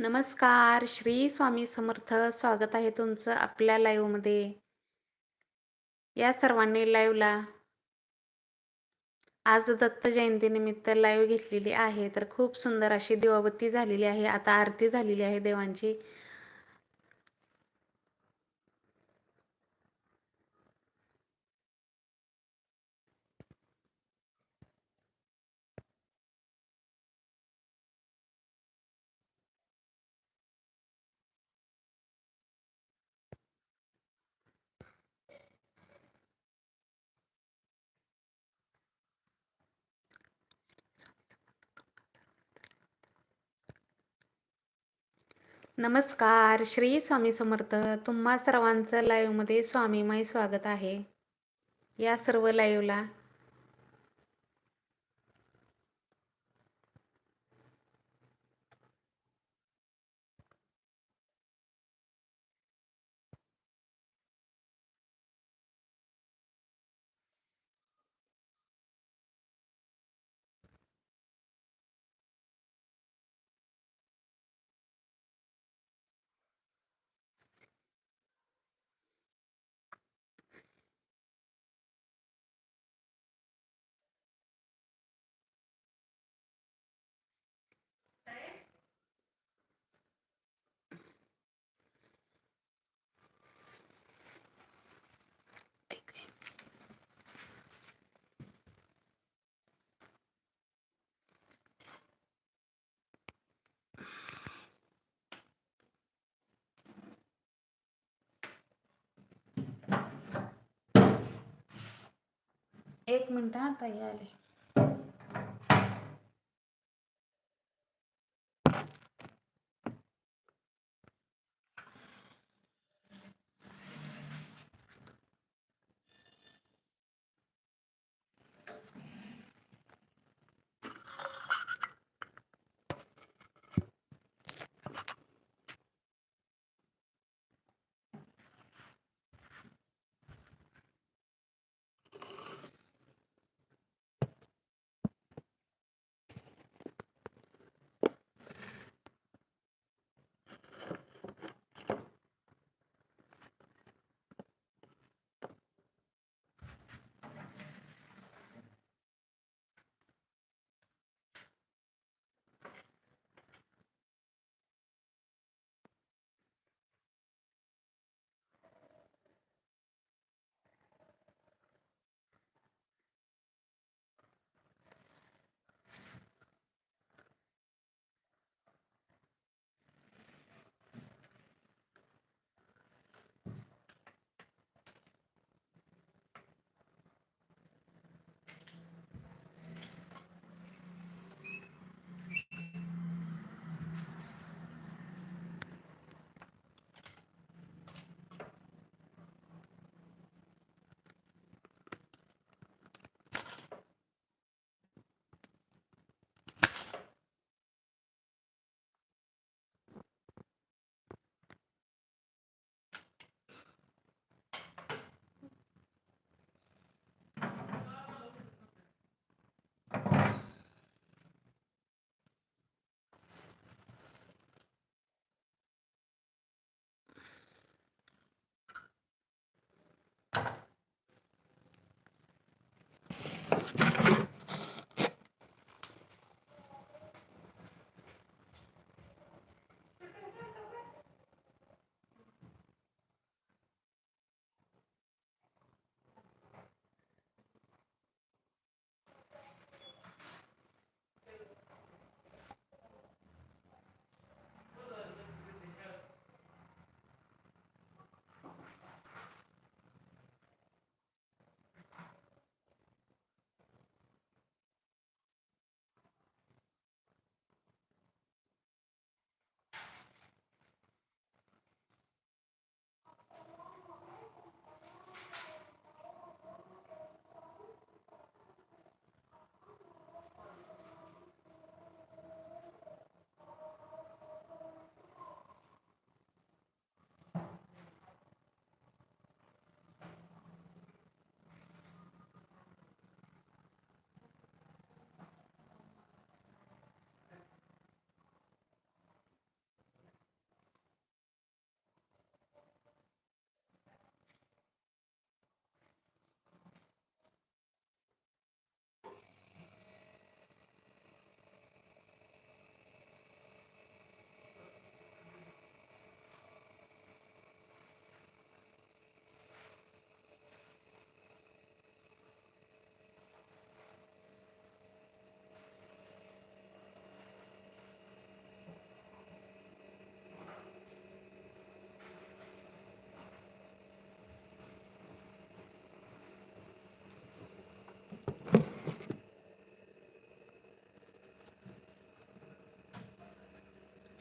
नमस्कार श्री स्वामी समर्थ. स्वागत आहे तुमचं आपल्या लाईव्हमध्ये या सर्वांनी लाईव्हला आज दत्त जयंतीनिमित्त लाईव्ह घेतलेली आहे. तर खूप सुंदर अशी दिवाबत्ती झालेली आहे. आता आरती झालेली आहे देवांची. नमस्कार श्री स्वामी समर्थ. तुम्हा सर्वांचं लाईव्हमध्ये स्वामीमय स्वागत आहे. या सर्व लाईव्हला एक मिनटं हां ताई आले.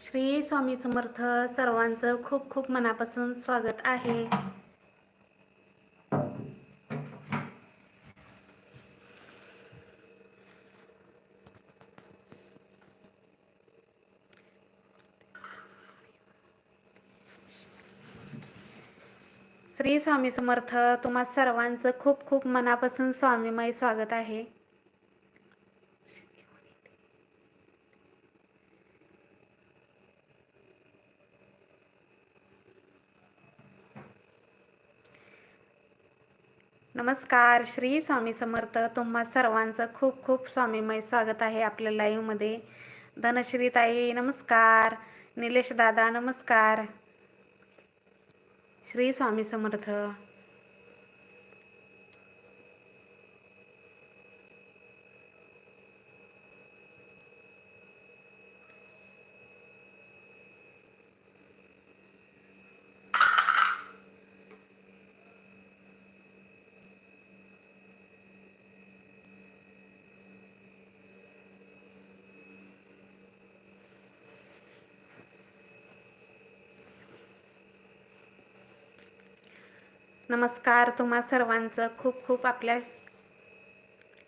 श्री स्वामी समर्थ सर्वांचं खूप खूप मनापासून स्वागत आहे. श्री स्वामी समर्थ तुम्हा सर्वांचं खूप खूप मनापासून स्वामीमय स्वागत आहे. नमस्कार श्री स्वामी समर्थ. तुम्हा सर्वांचं खूप खूप स्वामीमय स्वागत आहे आपल्या लाईव्हमध्ये धनश्री ताई नमस्कार. निलेश दादा नमस्कार. श्री स्वामी समर्थ. नमस्कार तुम्हा सर्वांचं. खूप खूप आपल्या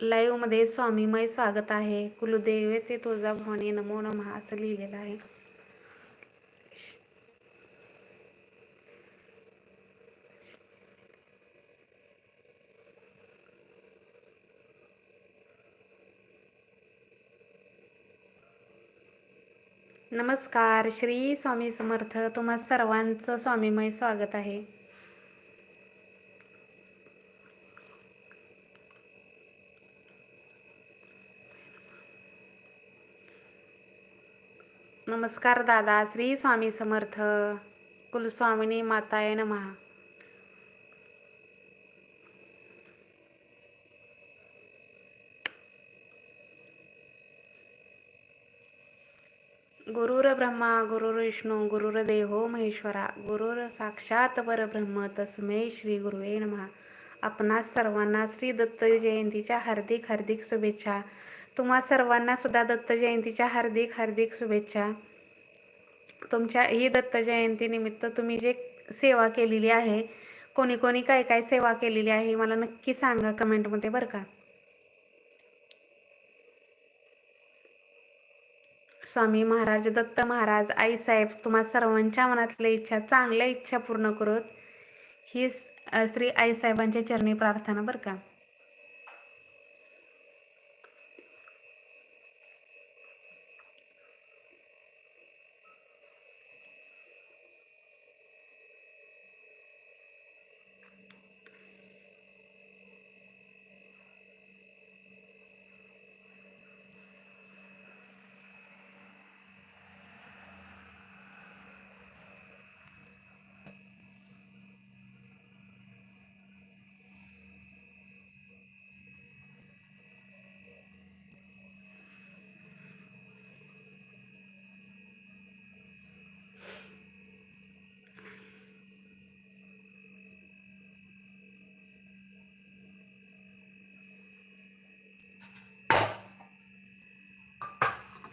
लाईव्हमध्ये स्वामीमय स्वागत आहे. कुलदेव ते तुळजाभवानी नमो नमः असं लिहिलेलं आहे. नमस्कार. श्री स्वामी समर्थ तुम्हा सर्वांचं स्वामीमय स्वागत आहे. नमस्कार दादा श्री स्वामी समर्थ कुलस्वामिनी माताय नमहा गुरुर ब्रह्मा गुरुर विष्णू गुरुर देहो महेश्वरा गुरुर साक्षात परब्रह्म तस्मै श्री गुरुवे नमहा आपणास सर्वांना श्री दत्त जयंतीच्या हार्दिक हार्दिक शुभेच्छा. तुम्हा सर्वांना सुद्धा दत्त जयंतीच्या हार्दिक हार्दिक शुभेच्छा. तुमच्या ही दत्त जयंतीनिमित्त तुम्ही जे सेवा केलेली आहे कोणी कोणी काय काय सेवा केलेली आहे मला नक्की सांगा कमेंटमध्ये बरं का. स्वामी महाराज दत्त महाराज आईसाहेब तुम्हा सर्वांच्या मनातल्या इच्छा चांगल्या इच्छा पूर्ण करत. ही श्री आईसाहेबांच्या चरणी प्रार्थना बरं का.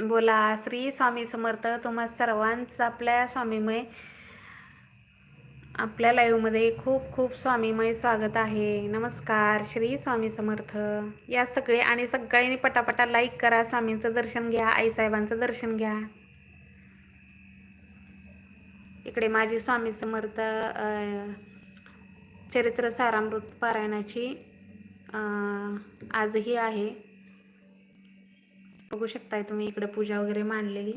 बोला श्री स्वामी समर्थ तुम्हा सर्वांचं आपल्या स्वामीमय आपल्या लाईव्हमध्ये खूप खूप स्वामीमय स्वागत आहे. नमस्कार श्री स्वामी समर्थ. या सगळे आणि सगळ्यांनी पटापटा लाईक करा स्वामींचं दर्शन घ्या आईसाहेबांचं दर्शन घ्या. इकडे माझी स्वामी समर्थ चरित्र सारामृत पारायणाची आजही आहे. बघू शकताय तुम्ही इकडे पूजा वगैरे मांडलेली.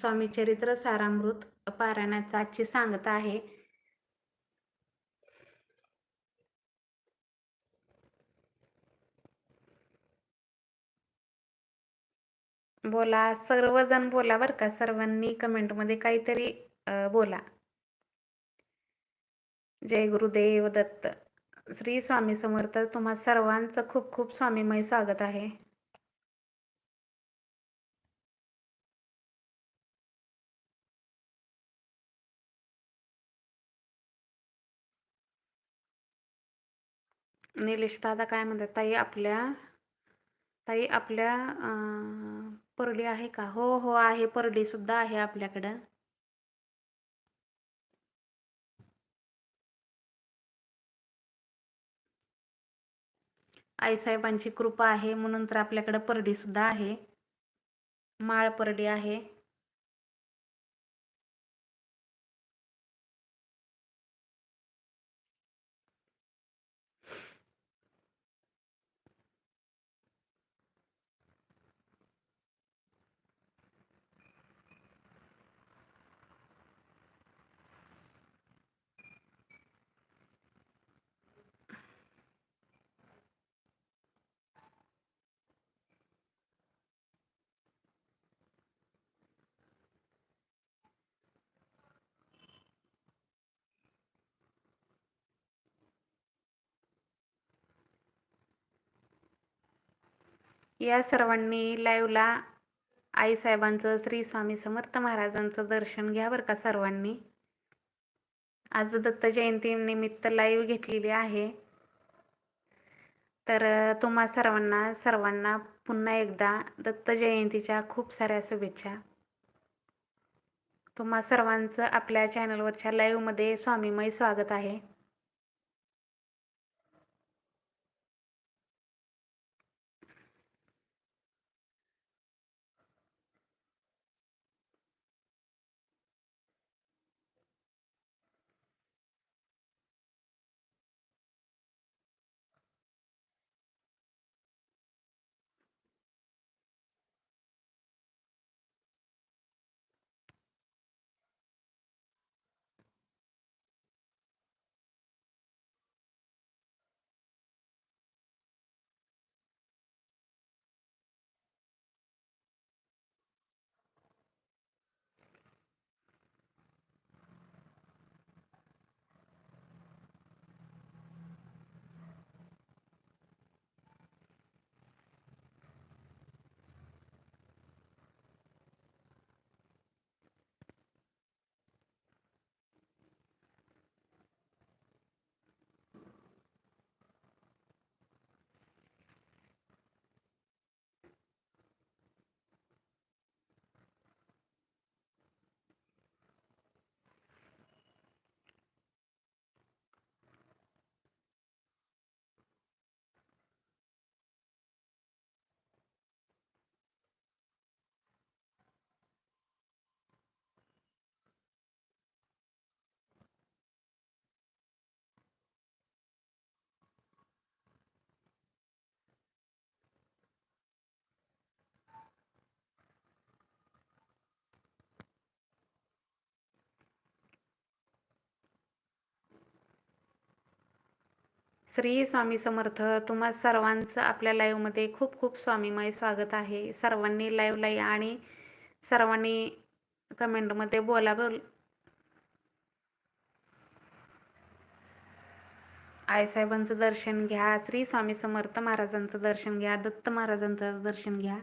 स्वामी चरित्र सारामृत पारायणाचा आजची सांगता आहे. बोला सर्वजण बोला बरं का सर्वांनी कमेंटमध्ये काहीतरी बोला. जय गुरुदेव दत्त. श्री स्वामी समर्थ तुम्हा सर्वांचं खूप खूप स्वामीमय स्वागत आहे. निलेश दादा काय म्हणतात ताई आपल्या ताई आपल्या परडी आहे का? हो हो आहे. परडी सुद्धा आहे आपल्याकडं. आईसाहेबांची कृपा आहे म्हणून तर आपल्याकडं परडी सुद्धा आहे. माळ परडी आहे. या सर्वांनी लाईव्हला आईसाहेबांचं श्री स्वामी समर्थ महाराजांचं दर्शन घ्या बरं का सर्वांनी. आज दत्त जयंतीनिमित्त लाईव्ह घेतलेली आहे. तर तुम्हा सर्वांना सर्वांना पुन्हा एकदा दत्त जयंतीच्या खूप साऱ्या शुभेच्छा. तुम्हा सर्वांचं आपल्या चॅनलवरच्या लाईव्हमध्ये स्वामीमय स्वागत आहे. श्री स्वामी समर्थ तुम्हा सर्वांचं आपल्या लाईव्हमध्ये खूप खूप स्वामीमय स्वागत आहे. सर्वांनी लाईव्हला या आणि सर्वांनी कमेंटमध्ये बोला बोल. आईसाहेबांचं दर्शन घ्या श्री स्वामी समर्थ महाराजांचं दर्शन घ्या दत्त महाराजांचं दर्शन घ्या.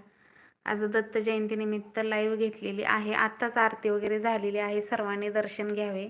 आज दत्त जयंतीनिमित्त लाईव्ह घेतलेली आहे. आत्ताच आरती वगैरे झालेली आहे. सर्वांनी दर्शन घ्यावे.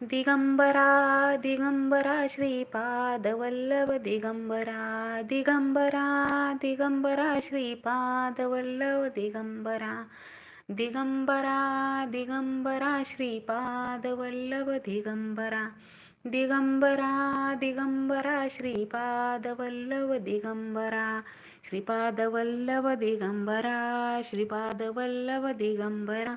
दिगंबरा दिगंबरा श्रीपाद वल्लभ दिगंबरा दिगंबरा दिगंबरा श्रीपाद वल्लभ दिगंबरा दिगंबरा दिगंबरा श्रीपाद वल्लभ दिगंबरा दिगंबरा दिगंबरा श्रीपाद वल्लभ दिगंबरा श्रीपाद वल्लभ दिगंबरा श्रीपाद वल्लभ दिगंबरा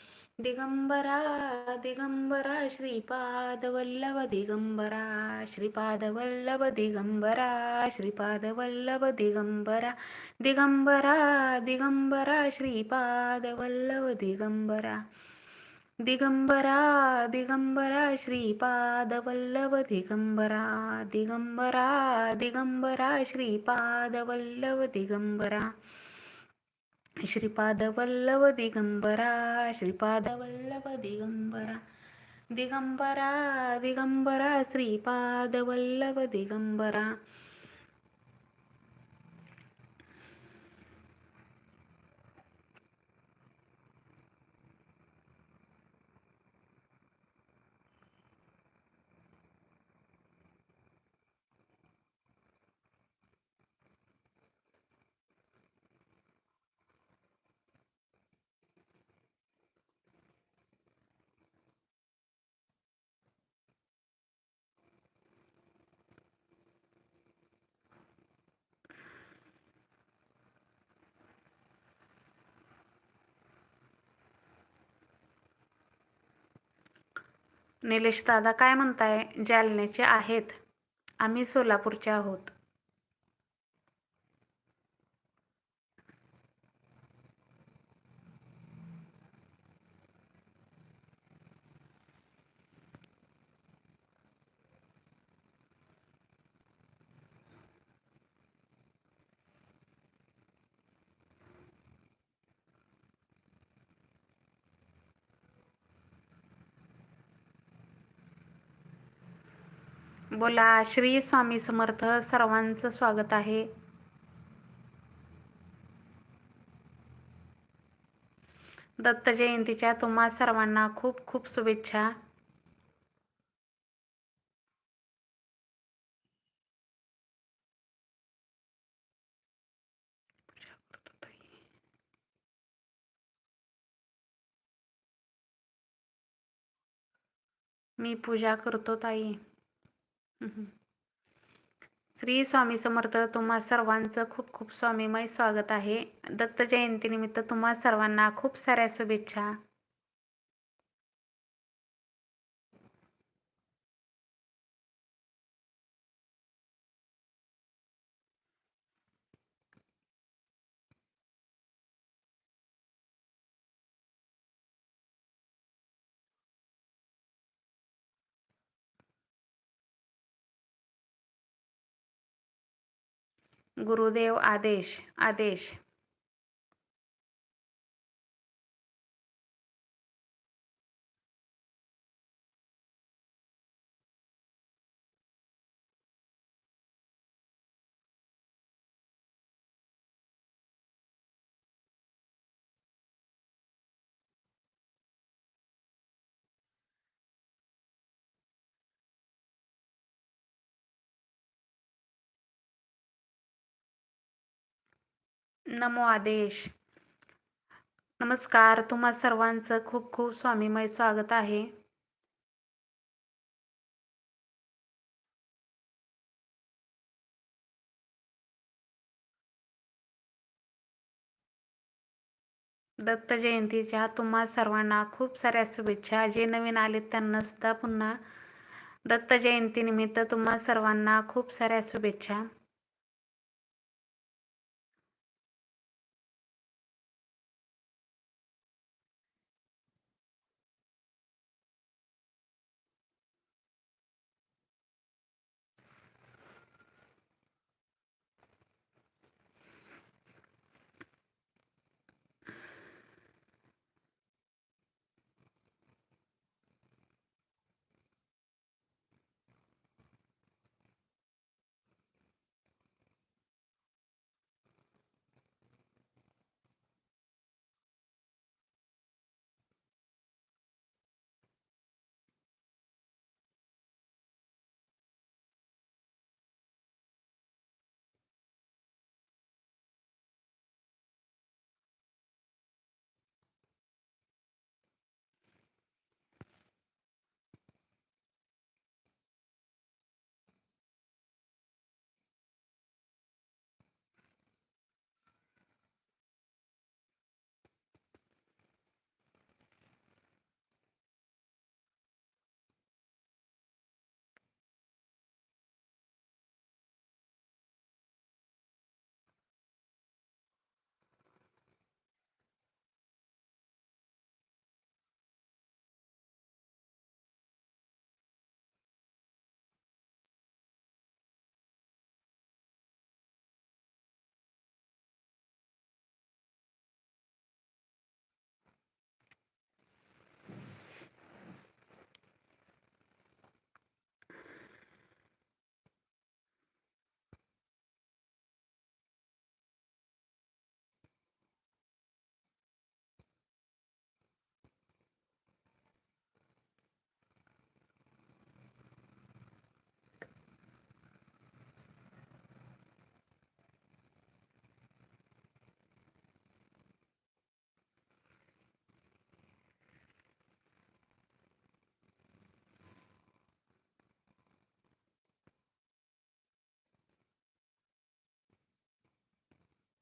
दिगंबरा दिगंबरा श्रीपादवल्लभ दिगंबरा श्रीपादवल्लव दिगंबरा श्रीपादवल्लव दिगंबरा दिगंबरा दिगंबरा श्रीपादवल्लभ दिगंबरा दिगंबरा दिगंबरा श्रीपादवल्लभ दिगंबरा दिगंबरा दिगंबरा श्रीपादवल्लभ दिगंबरा। श्रीपादवल्लभ दिगंबरा श्रीपादवल्लभ दिगंबरा दिगंबरा दिगंबरा श्रीपादवल्लभ दिगंबरा निलेश दादा काय म्हणताय? जालन्याचे आहेत. आम्ही सोलापूरचे आहोत. बोला. श्री स्वामी समर्थ सर्वांचं स्वागत आहे. दत्त जयंतीच्या तुम्हा सर्वांना खूप खूप शुभेच्छा. मी पूजा करतो ताई. श्री स्वामी समर्थ तुम्हा सर्वांचं खूप खूप स्वामीमय स्वागत आहे. दत्त जयंतीनिमित्त तुम्हा सर्वांना खूप साऱ्या शुभेच्छा. गुरुदेव आदेश आदेश. नमो आदेश. नमस्कार तुम्हा सर्वांचं खूप खूप स्वामीमय स्वागत आहे. दत्त जयंतीच्या तुम्हा सर्वांना खूप साऱ्या शुभेच्छा. जे नवीन आले त्यांना सुद्धा पुन्हा दत्त जयंतीनिमित्त तुम्हा सर्वांना खूप साऱ्या शुभेच्छा.